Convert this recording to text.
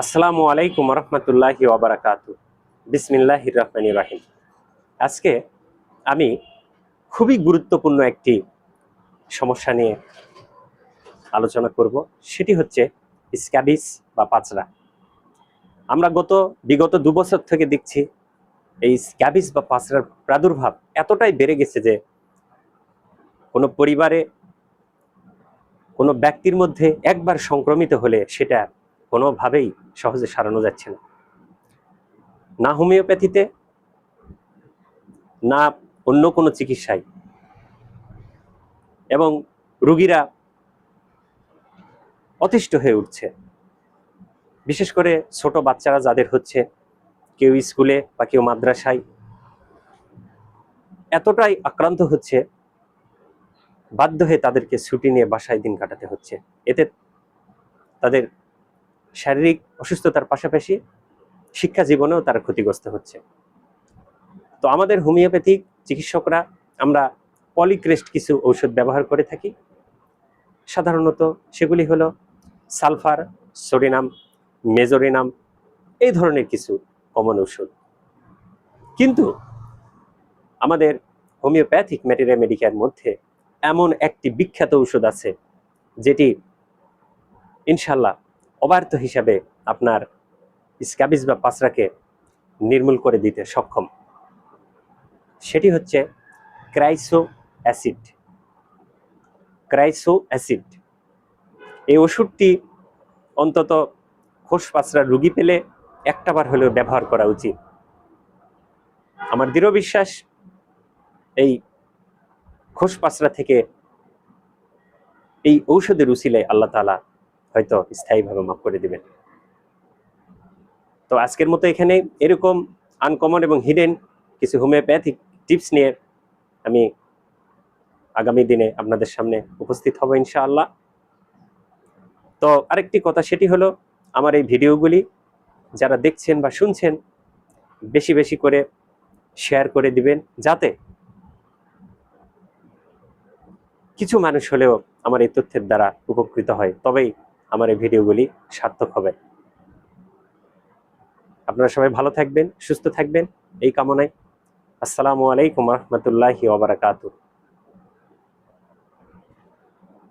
আসসালামু আলাইকুম রহমতুল্লাহি ওবরাকাতু বিসমিল্লাহ রহমান রাহিম। আজকে আমি খুবই গুরুত্বপূর্ণ একটি সমস্যা নিয়ে আলোচনা করব। সেটি হচ্ছে স্ক্যাবিস বা পাচরা আমরা গত, বিগত দু বছর থেকে দেখছি এই স্ক্যাবিস বা পাচরার প্রাদুর্ভাব এতটাই বেড়ে গেছে যে কোনো পরিবারে, কোনো ব্যক্তির মধ্যে একবার সংক্রমিত হলে সেটা কোনোভাবেই সহজে সারানো যাচ্ছে না। না হোমিওপ্যাথিতে, না অন্য কোনো চিকিৎসায়। এবং রুগীরা অতিষ্ঠ হয়ে উঠছে। বিশেষ করে ছোট বাচ্চারা যাদের হচ্ছে কেউ স্কুলে বা কেউ মাদ্রাসায় এতটাই আক্রান্ত হচ্ছে, বাধ্য হয়ে তাদেরকে ছুটি নিয়ে বাসায় দিন কাটাতে হচ্ছে। এতে তাদের শারীরিক অসুস্থতার পাশাপাশি শিক্ষা জীবনেও তারা ক্ষতিগ্রস্ত হচ্ছে। তো আমাদের হোমিওপ্যাথিক চিকিৎসকরা আমরা পলিক্রেস্ট কিছু ঔষধ ব্যবহার করে থাকি। সাধারণত সেগুলি হলো সালফার সোডিনাম মেজোরিনাম এই ধরনের কিছু কমন ঔষধ। কিন্তু আমাদের হোমিওপ্যাথিক ম্যাটেরিয়া মেডিকের মধ্যে এমন একটি বিখ্যাত ঔষধ আছে যেটি ইনশাল্লাহ অবার্থ হিসাবে আপনার স্ক্যাবিস বা পাসরাকে নির্মূল করে দিতে সক্ষম। সেটি হচ্ছে ক্রাইসো অ্যাসিড। ক্রাইসো অ্যাসিড। এই ওষুধটি অন্তত খোস পাসরা রুগী পেলে একটাবার হলেও ব্যবহার করা উচিত। আমার দৃঢ় বিশ্বাস, এই খোস পাসরা থেকে এই ঔষধের উচিলায় আল্লাহ তালা হয়তো স্থায়ীভাবে মাফ করে দিবেন। তো আজকের মতো এখানে এরকম আনকমন এবং হিডেন কিছু হোমিওপ্যাথিক টিপস নিয়ে আমি আগামী দিনে আপনাদের সামনে উপস্থিত হব ইনশাআল্লাহ। তো আরেকটি কথা সেটি হলো, আমার এই ভিডিওগুলি যারা দেখছেন বা শুনছেন, বেশি বেশি করে শেয়ার করে দিবেন যাতে কিছু মানুষ হলেও আমার এই তথ্যের দ্বারা উপকৃত হয়। তবেই আমার এই ভিডিওগুলি সার্থক হবে। আপনারা সবাই ভালো থাকবেন, সুস্থ থাকবেন, এই কামনায়। আসসালামু আলাইকুম রহমতুল্লাহি ওবরাকাতুহ